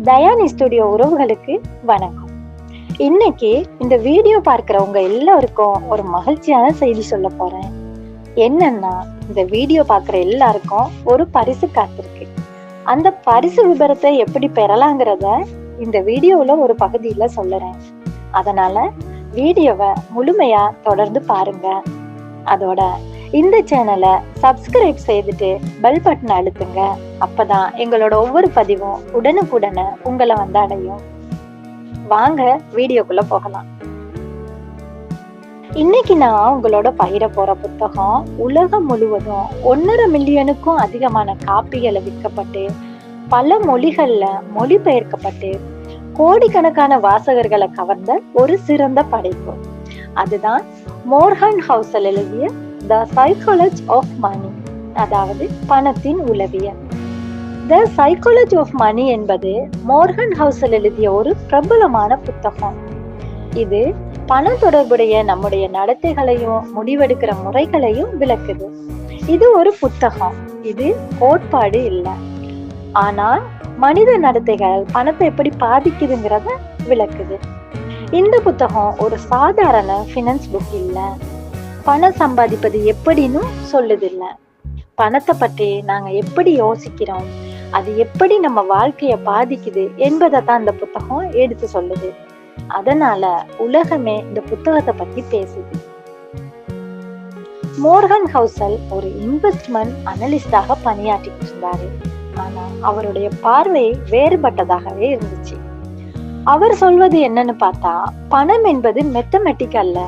தயானி studio உறவுகளுக்கு வணக்கம். இன்னைக்கு இந்த வீடியோ பார்க்குறவங்க எல்லாருக்கும் ஒரு மகிழ்ச்சியான செய்தி சொல்ல போறேன். என்னன்னா இந்த வீடியோ பார்க்குற எல்லாருக்கும் ஒரு பரிசு காத்திருக்கு. அந்த பரிசு விபரத்தை எப்படி பெறலாங்கிறத இந்த வீடியோவில் ஒரு பகுதியில் சொல்லுறேன். அதனால வீடியோவை முழுமையா தொடர்ந்து பாருங்க. அதோட இந்த சேனலை சப்ஸ்கிரைப் செய்துட்டு பெல் பட்டன் அழுத்துங்க. அப்பதான் எங்களோட ஒவ்வொரு பதிவும் உடனுக்குடனே உங்களை வந்து அடையும். வாங்க வீடியோக்குள்ள போகலாம். இன்னைக்கு நான் உங்களோட பயிர போற புத்தகம் உலகம் முழுவதும் ஒன்னரை மில்லியனுக்கும் அதிகமான காப்பிகளை விற்கப்பட்டு பல மொழிகள்ல மொழிபெயர்க்கப்பட்டு கோடிக்கணக்கான வாசகர்களை கவர்ந்த ஒரு சிறந்த படைப்பு. அதுதான் மோர்ஹன் ஹவுசல் எழுதிய த சைக்காலஜி ஆஃப் மணி அதாவது பணத்தின் உளவியல். த சைக்காலஜி ஆஃப் மணி என்பது மோர்கன் ஹவுஸில் எழுதிய ஒரு பிரபலமான புத்தகம். இது பணம் தொடர்புடைய நம்முடைய நடத்தைகளையும் முடிவெடுக்கிற முறைகளையும் விளக்குது. இது ஒரு புத்தகம். இது கோட்பாடு இல்லை. ஆனால் மனித நடத்தைகள் பணத்தை எப்படி பாதிக்குதுங்கிறத விளக்குது. இந்த புத்தகம் ஒரு சாதாரண ஃபினான்ஸ் புக் இல்லை. பணம் சம்பாதிப்பது எப்படின்னு சொல்லுதில்லை. பணத்தை பற்றி நாங்கள் எப்படி யோசிக்கிறோம்? அது எப்படி நம்ம வாழ்க்கையை பாதிக்குது என்பதை தான் இந்த புத்தகம் எடுத்து சொல்லுது. அதனால உலகமே இந்த புத்தகத்தை பத்தி பேசுது. மோர்கன் ஹவுசல் ஒரு இன்வெஸ்ட்மெண்ட் அனலிஸ்டாக பணியாற்றிட்டு இருந்தாரு. ஆனா அவருடைய பார்வை வேறுபட்டதாகவே இருந்துச்சு. அவர் சொல்வது என்னன்னு பார்த்தா பணம் என்பது மெத்தமெட்டிக் அல்ல.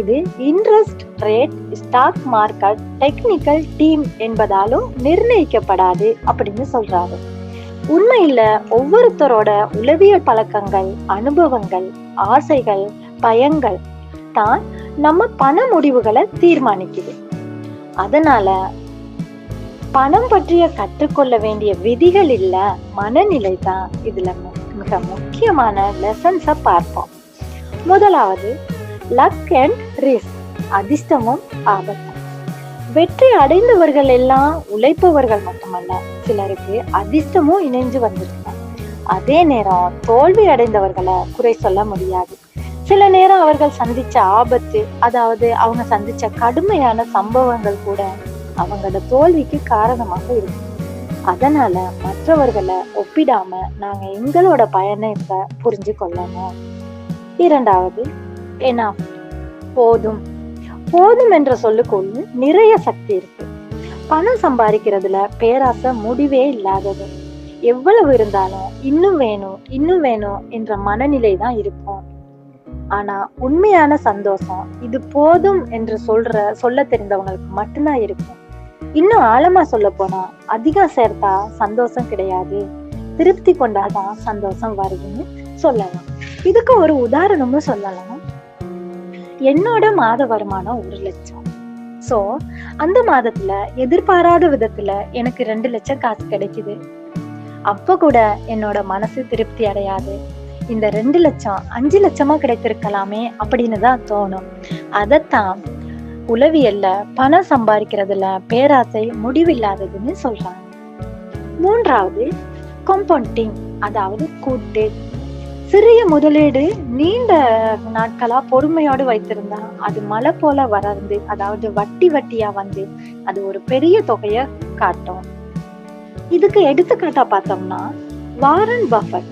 இது interest rate stock market technical team என்பதாலும் நிர்ணயிக்கப்படாது அப்படின்னு சொல்றாரு. உண்மையில ஒவ்வொருத்தரோட உளவியல் பழக்கங்கள் அனுபவங்கள் ஆசைகள் பயங்கள் தான் நம்ம பண முடிவுகளை தீர்மானிக்குது. அதனால பணம் பற்றிய கற்றுக்கொள்ள வேண்டிய விதிகள் இல்ல மனநிலை தான் இதுல மிக முக்கியமான லெசன்ஸ பார்ப்போம். முதலாவது லக் அண்ட் ரிஸ்க் அதிர்ஷ்டமும் ஆபத்தும். வெற்றி அடைந்தவர்கள் எல்லாம் உழைப்பவர்கள் மட்டுமல்ல சிலருக்கு அதிர்ஷ்டமும் இணைஞ்சு வந்திருக்கு அதே நேரம் தோல்வி அடைந்தவர்களை குறை சொல்ல முடியாது. சில நேரம் அவர்கள் சந்திச்ச ஆபத்து அதாவது அவங்க சந்திச்ச கடுமையான சம்பவங்கள் கூட அவங்களோட தோல்விக்கு காரணமாக இருக்கும். அதனால மற்றவர்களை ஒப்பிடாம நாங்க எங்களோட பயணத்தை புரிஞ்சு கொள்ளணும் இரண்டாவது எனாஃப் போதும். போதும் என்ற சொல்லுக்குள் நிறைய சக்தி இருக்கு. பணம் சம்பாதிக்கிறதுல பேராசை முடிவே இல்லாதது. எவ்வளவு இருந்தாலும் இன்னும் வேணும் இன்னும் வேணும் என்ற மனநிலை தான் இருக்கும். ஆனா உண்மையான சந்தோஷம் இது போதும் என்று சொல்ற சொல்ல தெரிந்தவங்களுக்கு மட்டும்தான் இருக்கும். இன்னும் ஆழமா சொல்ல போனா அதிகம் சேர்த்தா சந்தோஷம் கிடையாது. திருப்தி கொண்டாதான் சந்தோஷம் வருதுன்னு சொல்லலாம். இதுக்கு ஒரு உதாரணமும் சொல்லலாம். என்னோட மாத வருமானம் ஒரு லட்சம். சோ அந்த மாதத்துல எதிர்பாராத விதத்துல எனக்கு ரெண்டு லட்சம் காசு கிடைக்குது. அப்ப கூட என்னோட மனசு திருப்தி அடையாது. இந்த ரெண்டு லட்சம் அஞ்சு லட்சமா கிடைத்திருக்கலாமே அப்படின்னு தான் தோணும். அதைத்தான் உளவியல்ல பணம் சம்பாதிக்கிறதுல பேராசை முடிவில்லாததுன்னு சொல்றாங்க. மூன்றாவது கம்பவுண்டிங் அதாவது கூட்டு. சிறிய முதலீடு நீண்ட நாட்களா பொறுமையோடு வைத்திருந்தா அது மலை போல வளர்ந்து அதாவது வட்டி வட்டியா வந்து அது ஒரு பெரிய தொகைய காட்டும். இதுக்கு எடுத்துக்காட்டா பார்த்தோம்னா வாரன் பஃபட்.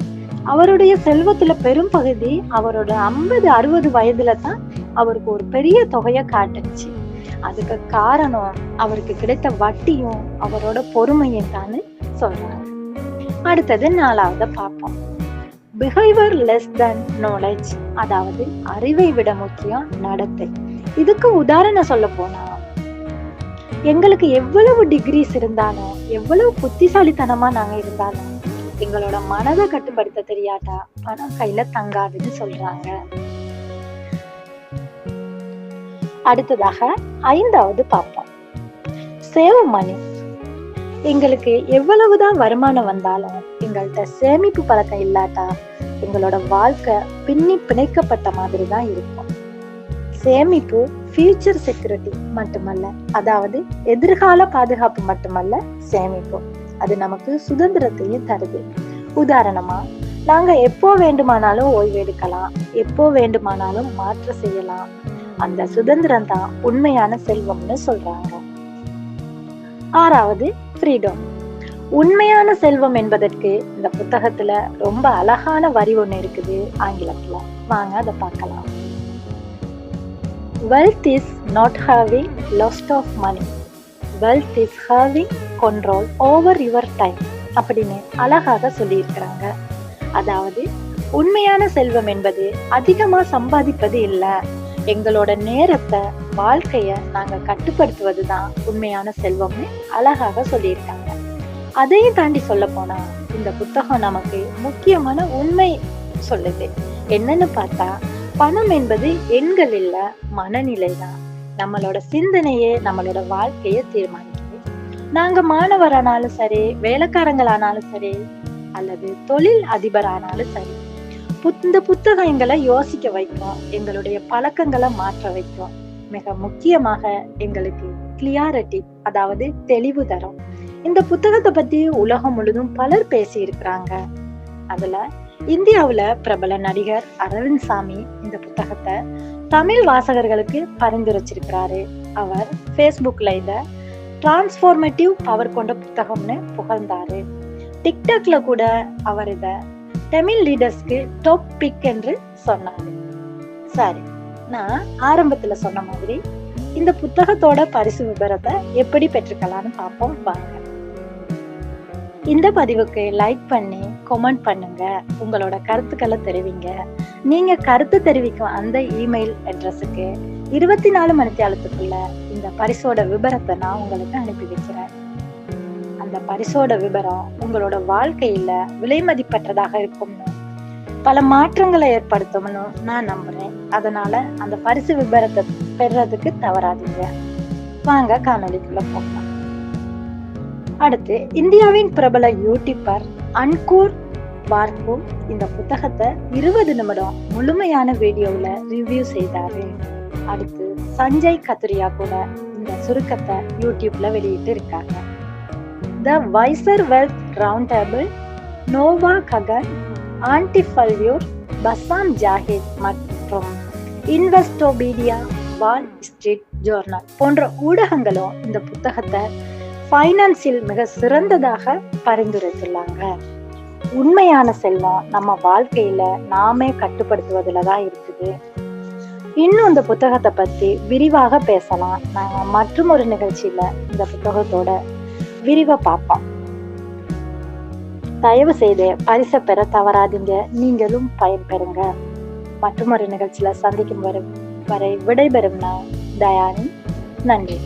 அவருடைய செல்வத்துல பெரும் பகுதி அவரோட ஐம்பது அறுபது வயதுல தான் அவருக்கு ஒரு பெரிய தொகைய காட்டுச்சு. அதுக்கு காரணம் அவருக்கு கிடைத்த வட்டியும் அவரோட பொறுமையும் தான் சொல்றாரு. அடுத்தது நாலாவது பார்ப்போம். பிஹேவியர் லெஸ் தென் நாலேஜ் அதாவது அறிவை விட முக்கியம் நடத்தை. இதுக்கு உதாரணம் சொல்ல போனா எங்களுக்கு எவ்வளவு டிகிரிஸ் இருந்தாலும் எவ்வளவு புத்திசாலித்தனமா நாங்க இருந்தாலும் எங்களோட மனதை கட்டுப்படுத்த தெரியாட்டா பணம் கையில தங்காதுன்னு சொல்றாங்க. அடுத்ததாக ஐந்தாவது பார்ப்போம். Save money. எங்களுக்கு எவ்வளவுதான் வருமானம் வந்தாலும் எங்கள்கிட்ட சேமிப்பு பழக்கம் இல்லாட்டா எங்களோட வாழ்க்கை பின்னி பிணைக்கப்பட்ட மாதிரி தான் இருக்கும். சேமிப்பு ஃபியூச்சர் செக்யூரிட்டி மட்டுமல்ல அதாவது எதிர்கால பாதுகாப்பு மட்டுமல்ல சேமிப்பு. அது நமக்கு சுதந்திரத்தையும் தருது. உதாரணமா நாங்க எப்போ வேண்டுமானாலும் ஓய்வெடுக்கலாம் எப்போ வேண்டுமானாலும் மாற்ற செய்யலாம். அந்த சுதந்திரம் தான் உண்மையான செல்வம்னு சொல்றாங்க. ஆறாவது ஃப்ரீடம் உண்மையான செல்வம் என்பதற்கு இந்த புத்தகத்துல ரொம்ப அழகான வரி ஒண்ணு இருக்குது ஆங்கிலத்துல. வாங்க அதை பார்க்கலாம். Wealth is not having last of money wealth is having control over your time அப்படின்னு அழகாக சொல்லியிருக்கிறாங்க. அதாவது உண்மையான செல்வம் என்பது அதிகமாக சம்பாதிப்பது இல்லை. எங்களோட நேரத்தை வாழ்க்கையை நாங்கள் கட்டுப்படுத்துவது தான் உண்மையான செல்வம்னு அழகாக சொல்லியிருக்காங்க. அதையும் தாண்டி சொல்ல போனா இந்த புத்தகம் நமக்கு முக்கியமான உண்மை சொல்லுது. என்னன்னு பார்த்தா பணம் என்பது எண்கள் இல்ல மனநிலை தான். நம்மளோட சிந்தனையே நம்மளோட வாழ்க்கைய தீர்மானிக்குது. நாங்க மாணவரானாலும் சரி வேலைக்காரங்களானாலும் சரி அல்லது தொழில் அதிபரானாலும் சரி இந்த புத்தகம் எங்களை யோசிக்க வைக்கும் எங்களுடைய பழக்கங்களை மாற்ற வைக்கும் மிக முக்கியமாக எங்களுக்கு கிளியாரிட்டி அதாவது தெளிவு தரும். இந்த புத்தகத்தை பத்தி உலகம் முழுதும் பலர் பேசி இருக்கிறாங்க அதுல இந்தியாவுல பிரபல நடிகர் அரவிந்த் சாமி இந்த புத்தகத்தை தமிழ் வாசகர்களுக்கு பரிந்துரைச்சிருக்கிறாரு. அவர் ஃபேஸ்புக்ல இந்த டிரான்ஸ்ஃபார்மேட்டிவ் பவர் கொண்ட புத்தகம்னு புகழ்ந்தாரு. டிக்டாக்ல கூட அவர் இத தமிழ் லீடர்ஸ்க்கு டாப் பிக் என்று சொன்னாரு. சரி நான் ஆரம்பத்துல சொன்ன மாதிரி இந்த புத்தகத்தோட பரிசு விபரத்தை எப்படி பெற்றுக்கலாம்னு பார்ப்போம். வாங்க. இந்த பதிவுக்கு லைக் பண்ணி கமெண்ட் பண்ணுங்க. உங்களோட கருத்துக்களை தெரிவிங்க. நீங்க கருத்து தெரிவிக்கும் அந்த இமெயில் அட்ரஸுக்கு இருபத்தி நாலு மணித்தியாலத்துக்குள்ள இந்த பரிசோட விபரத்தை நான் உங்களுக்கு அனுப்பி வைக்கிறேன். அந்த பரிசோட விபரம் உங்களோட வாழ்க்கையில விலை மதிப்பற்றதாக இருக்கும்னு பல மாற்றங்களை ஏற்படுத்தும்னு நான் நம்புறேன். அதனால அந்த பரிசு விபரத்தை பெறுறதுக்கு தவறாதீங்க. வாங்க காணொலிக்குள்ள போகலாம். அடுத்து இந்தியாவின் பிரபல யூடியூபர் அன்கூர் பார்க்கும் இந்த புத்தகத்தை இருபது நிமிடம் முழுமையான வீடியோல ரிவ்யூ செய்தாரு. அடுத்து சஞ்சய் கத்துரியா கூட இந்த சுருக்கத்தை யூடியூப்ல வெளியிட்டு இருக்காங்க. The wiser wealth round table Nova Gagan ஆன்டிஃபல்யூர் Bassam Zahid மற்றும் இன்வெஸ்டோபீடியா வால் ஸ்ட்ரீட் ஜோர்னல் போன்ற ஊடகங்களும் இந்த புத்தகத்தை ஃபைனான்சியல் மிக சிறந்ததாக பரிந்துரைத்துள்ளாங்க. உண்மையான செல்வம் நம்ம வாழ்க்கையில நாமே கட்டுப்படுத்துவதுல தான் இருக்குது. இன்னும் இந்த புத்தகத்தை பத்தி விரிவாக பேசலாம். நாங்க மற்றும் ஒரு நிகழ்ச்சியில இந்த புத்தகத்தோட விரிவா பார்ப்போம். தயவு செய்து பரிசை பெற தவறாதீங்க. நீங்களும் பயன்பெறுங்க. மற்றும் ஒரு நிகழ்ச்சியில சந்திக்கும் வரும் வரை விடைபெறும் நான் தயானி. நன்றி.